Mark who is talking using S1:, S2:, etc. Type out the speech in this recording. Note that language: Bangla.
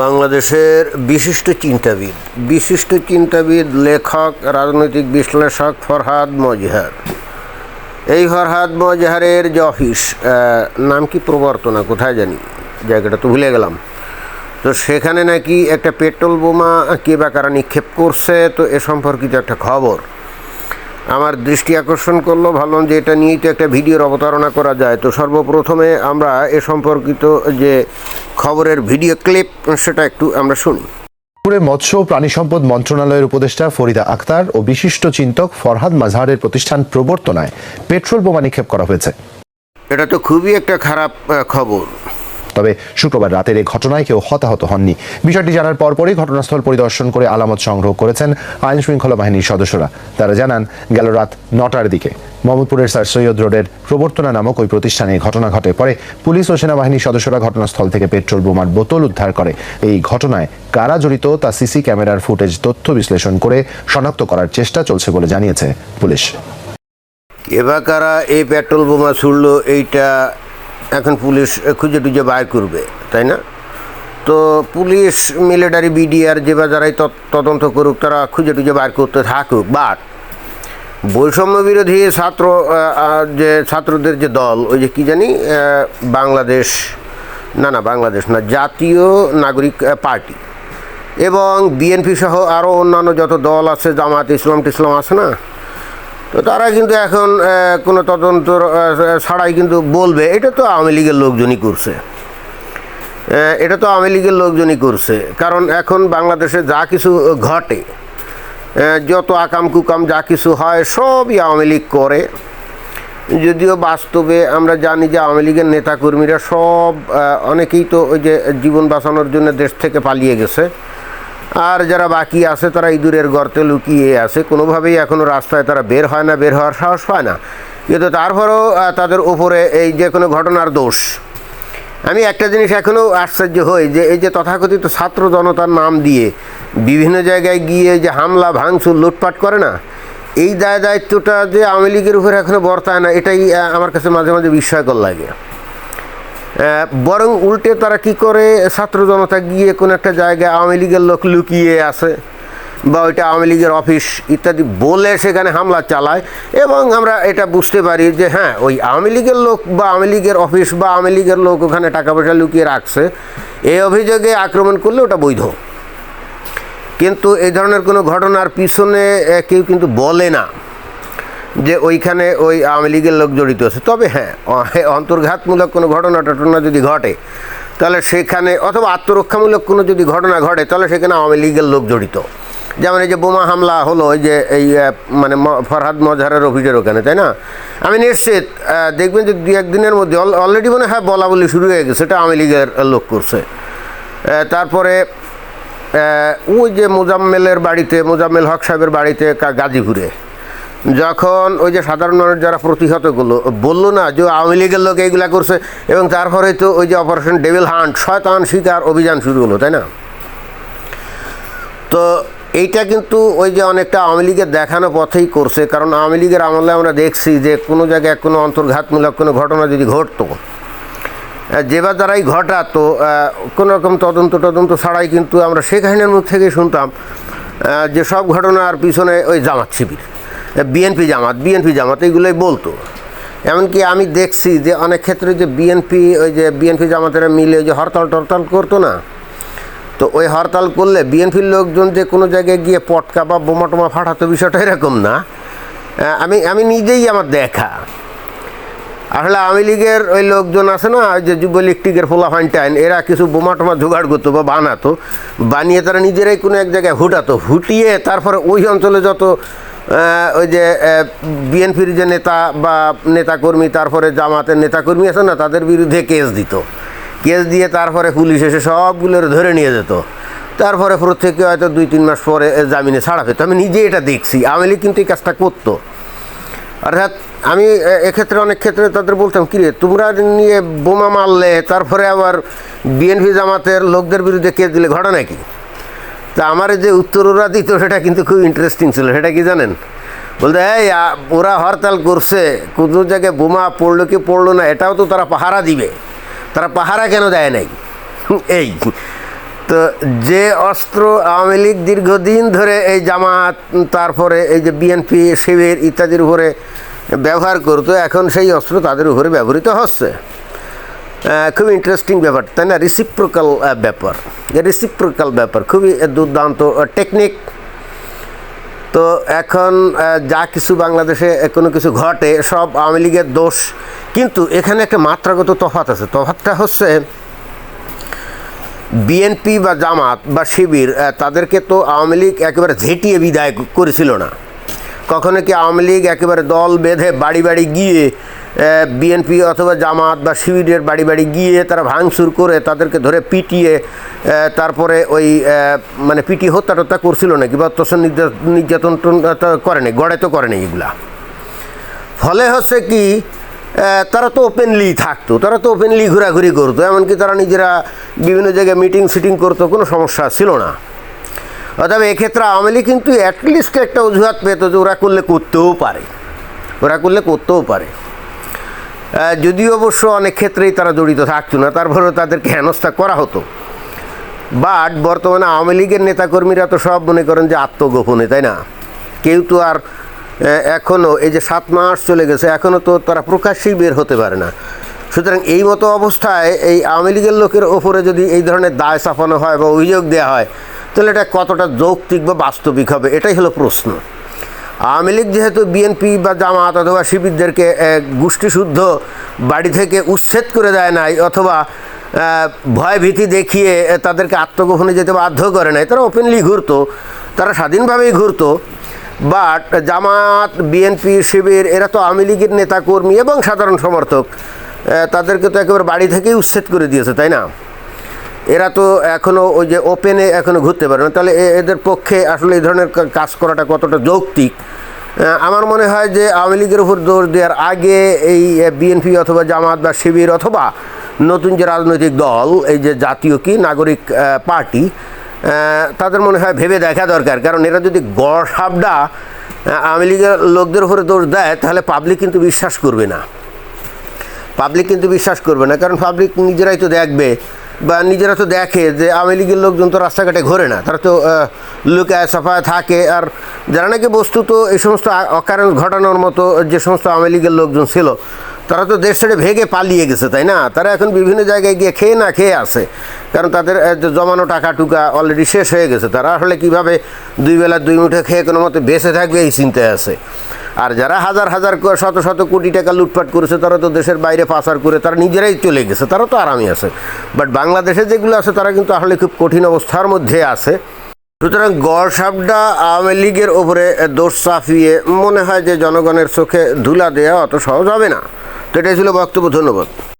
S1: বাংলাদেশের বিশিষ্ট চিন্তাবিদ বিশিষ্ট চিন্তাবিদ, লেখক, রাজনৈতিক বিশ্লেষক ফরহাদ মজহার। এই ফরহাদ মজহারের যে অফিস নাম কি প্রবর্তনা, কোথায় জানি? জায়গাটা তো ভুলে গেলাম। তো সেখানে নাকি একটা পেট্রোল বোমা কে বা কারা নিক্ষেপ করছে, তো এ সম্পর্কিত একটা খবর। আমার দৃষ্টি আকর্ষণ করল ভাবলাম যে এটা নিয়েই তো একটা ভিডিওর অবতারণা করা যায়। তো সর্বপ্রথমে আমরা এ সম্পর্কিত যে খবরের ভিডিও ক্লিপ সেটা একটু আমরা শুনি।
S2: পুরে মৎস্য ও প্রাণী সম্পদ মন্ত্রণালয়ের উপদেষ্টা ফরিদা আক্তার ও বিশিষ্ট চিন্তক ফরহাদ মাজহারের প্রতিষ্ঠান প্রবর্তনায় পেট্রোল বোমা নিক্ষেপ করা হয়েছে।
S1: এটা তো খুবই একটা খারাপ খবর।
S2: তবে শুক্রবার রাতের এই ঘটনায় কেউ হতাহত হননি। বিষয়টি জানার পরপরই ঘটনাস্থল পরিদর্শন করে আলামত সংগ্রহ করেছেন আইন শৃঙ্খলা বাহিনীর সদস্যরা। তারা জানান, গেল রাত নটার দিকে মোহাম্মদপুরের স্যার সৈয়দ রোডের প্রবর্তনা নামক ওই প্রতিষ্ঠানে ঘটনা ঘটে। পরে পুলিশ ও সেনাবাহিনীর সদস্যরা ঘটনাস্থল থেকে পেট্রোল বোমার বোতল উদ্ধার করে। এই ঘটনায় কারা জড়িত তা সিসি ক্যামেরার ফুটেজ তথ্য বিশ্লেষণ করে শনাক্ত করার চেষ্টা চলছে বলে জানিয়েছে পুলিশ।
S1: বা কারা এই পেট্রোল বোমা ছুড়লো, এইটা এখন পুলিশ খুঁজে টুজে বাইর করবে, তাই না? তো পুলিশ, মিলিটারি, বিডিআর যে বা যারাই তদ- তদন্ত করুক, তারা খুঁজে টুজে বাইর করতে থাকুক। বাট বৈষম্য বিরোধী ছাত্র যে ছাত্রদের যে দল, ওই যে কি জানি বাংলাদেশ, না না, বাংলাদেশ না, জাতীয় নাগরিক পার্টি। এবং বিএনপি সহ আরও অন্যান্য যত দল আছে, জামাত ইসলাম টিসলাম আছে না তো তারা কিন্তু এখন কোনো তদন্ত ছাড়াই কিন্তু বলবে, এটা তো আওয়ামী লীগের লোকজনই করছে। এটা তো আওয়ামী লীগের লোকজনই করছে। কারণ এখন বাংলাদেশে যা কিছু ঘটে যত আকাম কুকাম যা কিছু হয়, সবই আওয়ামী লীগ করে। যদিও বাস্তবে আমরা জানি যে আওয়ামী লীগের নেতাকর্মীরা সব অনেকেই তো ওই যে জীবন বাঁচানোর জন্য দেশ থেকে পালিয়ে গেছে। আর যারা বাকি আছে, তারা ইঁদুরের গর্তে লুকিয়ে আছে। কোনোভাবেই এখনও রাস্তায় তারা বের হয় না, বের হওয়ার সাহস পায় না। কিন্তু তারপরেও তাদের উপরে এই যে কোনো ঘটনার দোষ। আমি একটা জিনিস এখনও আশ্চর্য হই যে, এই যে তথাকথিত ছাত্র জনতার নাম দিয়ে বিভিন্ন জায়গায় গিয়ে যে হামলা, ভাঙচুর, লুটপাট করে না, এই দায় দায়িত্বটা যে আওয়ামী লীগের উপরে এখনও বর্তায় না, এটাই আমার কাছে মাঝে মাঝে বিস্ময়কর লাগে। বরং উল্টে তারা কি করে? ছাত্র জনতা গিয়ে কোনো একটা জায়গায় আওয়ামী লীগের লোক লুকিয়ে আছে বা ওইটা আওয়ামী লীগের অফিস ইত্যাদি বলে সেখানে হামলা চালায় এবং আমরা এটা বুঝতে পারি যে হ্যাঁ ওই আওয়ামী লীগের লোক বা আওয়ামী লীগের অফিস বা আওয়ামী লীগের লোক ওখানে টাকা পয়সা লুকিয়ে রাখছে, এই অভিযোগে আক্রমণ করলে ওটা বৈধ। কিন্তু এই ধরনের কোনো ঘটনার পিছনে কেউ কিন্তু বলে না। যে ওইখানে ওই আওয়ামী লীগের লোক জড়িত আছে। তবে হ্যাঁ অন্তর্ঘাতমূলক কোনো ঘটনা টটনা যদি ঘটে, তাহলে সেখানে অথবা আত্মরক্ষামূলক কোনো যদি ঘটনা ঘটে, তাহলে সেখানে আওয়ামী লীগের লোক জড়িত। যেমন এই যে বোমা হামলা হলো, ওই যে এই মানে ফরহাদ মজহারের অফিসের ওখানে, তাই না? আমি নিশ্চিত দেখবেন যে দু একদিনের মধ্যে অলরেডি মনে হয় বলা বলি শুরু হয়ে গেছে, এটা আওয়ামী লীগের লোক করছে। তারপরে ওই যে মোজাম্মেলের বাড়িতে, মোজাম্মেল হক সাহেবের বাড়িতে গাজীপুরে যখন ওই যে সাধারণ মানুষ যারা প্রতিহত করল, বলল না যে আওয়ামী লীগের লোক এইগুলা করছে, এবং তারপরে তো ওই যে অপারেশন ডেভিল হান্ট শয়তান শিকার অভিযান শুরু হলো, তাই না? তো এইটা কিন্তু ওই যে অনেকটা আওয়ামী লীগের দেখানো পথেই করছে, কারণ আওয়ামী লীগের আমলে আমরা দেখছি যে কোনো জায়গায় কোনো অন্তর্ঘাতমূলক কোনো ঘটনা যদি ঘটতো যেবার দ্বারাই ঘটাতো কোনো রকম তদন্ত তদন্ত ছাড়াই কিন্তু আমরা শেখ হাসিনার মুখ থেকে শুনতাম যে সব ঘটনার পিছনে ওই জামাত শিবির। বিএনপি জামাত বিএনপি জামাত এইগুলোই বলতো। এমনকি আমি দেখছি যে অনেক ক্ষেত্রে যে বিএনপি ওই যে বিএনপি জামাতেরা মিলে যে হরতাল টরতাল করতো না? তো ওই হরতাল করলে বিএনপির লোকজন যে কোনো জায়গায় গিয়ে পটকা বা বোমা টোমা ফাটাতো বিষয়টা এরকম না। আমি আমি নিজেই আমার দেখা। আসলে আওয়ামী লীগের ওই লোকজন আছে না, ওই যে যুবলীগ টিগের ফোলা ফাইনটাইন এরা কিছু বোমা টোমা জোগাড় করতো বা বানাতো, বানিয়ে তারা নিজেরাই কোনো এক জায়গায় হুটাতো, হুটিয়ে তারপরে ওই অঞ্চলে যত ওই যে বিএনপির যে নেতা বা নেতাকর্মী, তারপরে জামাতের নেতাকর্মী আছে না, তাদের বিরুদ্ধে কেস দিত। কেস দিয়ে তারপরে পুলিশ এসে সবগুলোর ধরে নিয়ে যেত। তারপরে প্রত্যেকে হয়তো দুই, তিন মাস পরে জামিনে ছাড়া পেত। আমি নিজে এটা দেখছি, আওয়ামী কিন্তু এই কাজটা করতো। অর্থাৎ আমি এক্ষেত্রে অনেক ক্ষেত্রে তাদের বলতাম কিরে তোমরা নিয়ে বোমা মারলে, তারপরে আবার বিএনপি জামাতের লোকদের বিরুদ্ধে কেস দিলে ঘটনা কি? তা আমার যে উত্তর ওরা দিত, সেটা কিন্তু খুব ইন্টারেস্টিং ছিল, সেটা কি জানেন? বলতে, এই ওরা হরতাল করছে, কোনো জায়গায় বোমা পড়ল কি পড়ল না, এটাও তো তারা পাহারা দিবে। তারা পাহারা কেন দেয় নাই? এই। তো যে অস্ত্র আওয়ামী লীগ দীর্ঘদিন ধরে এই জামাত, তারপরে এই যে বিএনপি শিবির ইত্যাদির উপরে ব্যবহার করতো, এখন সেই অস্ত্র তাদের উপরে ব্যবহৃত হচ্ছে। খুব ইন্টারেস্টিং ব্যাপার, তাই না? রিসিপ্রোকাল ব্যাপার। রিসিপ্রোকাল ব্যাপার, খুবই দুর্দান্ত টেকনিক তো এখন যা কিছু বাংলাদেশে কোনো কিছু ঘটে, সব আওয়ামী লীগের দোষ। কিন্তু এখানে একটা মাত্রাগত তফাত আছে। তফাতটা হচ্ছে বিএনপি বা জামাত বা শিবির তাদেরকে তো আওয়ামী লীগ একেবারে ঝেঁটিয়ে বিদায় করেছিল না। কখনো কি আওয়ামী লীগ একেবারে দল বেঁধে বাড়ি বাড়ি গিয়ে বিএনপি অথবা জামাত বা শিবিরের বাড়ি বাড়ি গিয়ে তারা ভাঙচুর করে তাদেরকে ধরে পিটিয়ে তারপরে ওই মানে পিটি হত্যা টত্যা করছিল নাকি বা নির্যা- নির্যাতন করেনি, গড়ে তো করেনি এগুলা। ফলে হচ্ছে কি তারা তো ওপেনলি থাকতো, তারা তো ওপেনলি ঘোরাঘুরি করতো, এমনকি তারা নিজেরা বিভিন্ন জায়গায় মিটিং সিটিং করতো, কোনো সমস্যা ছিল না। অতএব এক্ষেত্রে আওয়ামী লীগ কিন্তু অ্যাটলিস্ট একটা অজুহাত পেতো যে ওরা করলে করতেও পারে। ওরা করলে করতেও পারে। যদিও অবশ্য অনেক ক্ষেত্রেই তারা জড়িত থাকতো না, তারপরেও তাদেরকে হেনস্থা করা হতো। বাট বর্তমানে আওয়ামী লীগের নেতাকর্মীরা তো সব মনে করেন যে আত্মগোপনে, তাই না? কেউ তো আর এখনও এই যে সাত মাস চলে গেছে এখনও তো তারা প্রকাশ্যেই বের হতে পারে না। সুতরাং এই মতো অবস্থায় এই আওয়ামী লীগের লোকের ওপরে যদি এই ধরনের দায় চাপানো হয় বা অভিযোগ দেওয়া হয় তাহলে এটা কতটা যৌক্তিক বা বাস্তবিক হবে? এটাই হলো প্রশ্ন। আওয়ামী লীগ যেহেতু বিএনপি বা জামাত অথবা শিবিরদেরকে গোষ্ঠীশুদ্ধ বাড়ি থেকে উচ্ছেদ করে দেয় নাই অথবা আহ, ভয় ভীতি দেখিয়ে তাদেরকে আত্মগোপনে যেতে বাধ্য করে নাই তারা ওপেনলি ঘুরতো তারা স্বাধীনভাবেই ঘুরতো। বাট জামাত বিএনপি শিবির এরা তো আওয়ামী লীগের নেতাকর্মী এবং সাধারণ সমর্থক তাদেরকে তো একেবারে বাড়ি থেকেই উচ্ছেদ করে দিয়েছে তাই না? এরা তো এখনও ওই যে ওপেনে এখনও ঘুরতে পারে না। তাহলে এদের পক্ষে আসলে এই ধরনের কাজ করাটা কতটা যৌক্তিক? আমার মনে হয় যে আওয়ামী লীগের উপর দোষ দেওয়ার আগে এই বিএনপি অথবা জামাত বা শিবির অথবা নতুন যে রাজনৈতিক দল, এই যে জাতীয় কি, নাগরিক পার্টি তাদের মনে হয় ভেবে দেখা দরকার। কারণ এরা যদি গড় সাবডা আওয়ামী লীগের লোকদের উপরে দোষ দেয়, তাহলে পাবলিক কিন্তু বিশ্বাস করবে না। পাবলিক কিন্তু বিশ্বাস করবে না। কারণ পাবলিক নিজেরাই তো দেখবে বা নিজেরা তো দেখে যে আওয়ামী লীগের লোকজন তো রাস্তাঘাটে ঘোরে না, তারা তো লুকায় সাফায় থাকে। আর যারা নাকি বস্তুত এই সমস্ত অকারেন্স ঘটানোর মতো যে সমস্ত আওয়ামী লীগের লোকজন ছিল, তারা তো দেশ ছেড়ে ভেগে পালিয়ে গেছে, তাই না? তারা এখন বিভিন্ন জায়গায় গিয়ে খেয়ে না খেয়ে আসে কারণ তাদের জমানো টাকা টুকা অলরেডি শেষ হয়ে গেছে। তারা আসলে কীভাবে দুই বেলা দুই মুঠে খেয়ে কোনো মতে বেঁচে থাকবে এই চিন্তায় আছে। আর যারা হাজার হাজার শত শত কোটি টাকা লুটপাট করেছে, তারা তো দেশের বাইরে পাচার করে তারা নিজেরাই চলে গেছে, তারা তো আরামই আছে। বাট বাংলাদেশে যেগুলো আছে, তারা কিন্তু আসলে খুব কঠিন অবস্থার মধ্যে আছে। সুতরাং গড় সাপটা আওয়ামী লীগের ওপরে দোষ চাপিয়ে মনে হয় যে জনগণের চোখে ধুলা দেওয়া অত সহজ হবে না। তো এটাই ছিল বক্তব্য, ধন্যবাদ।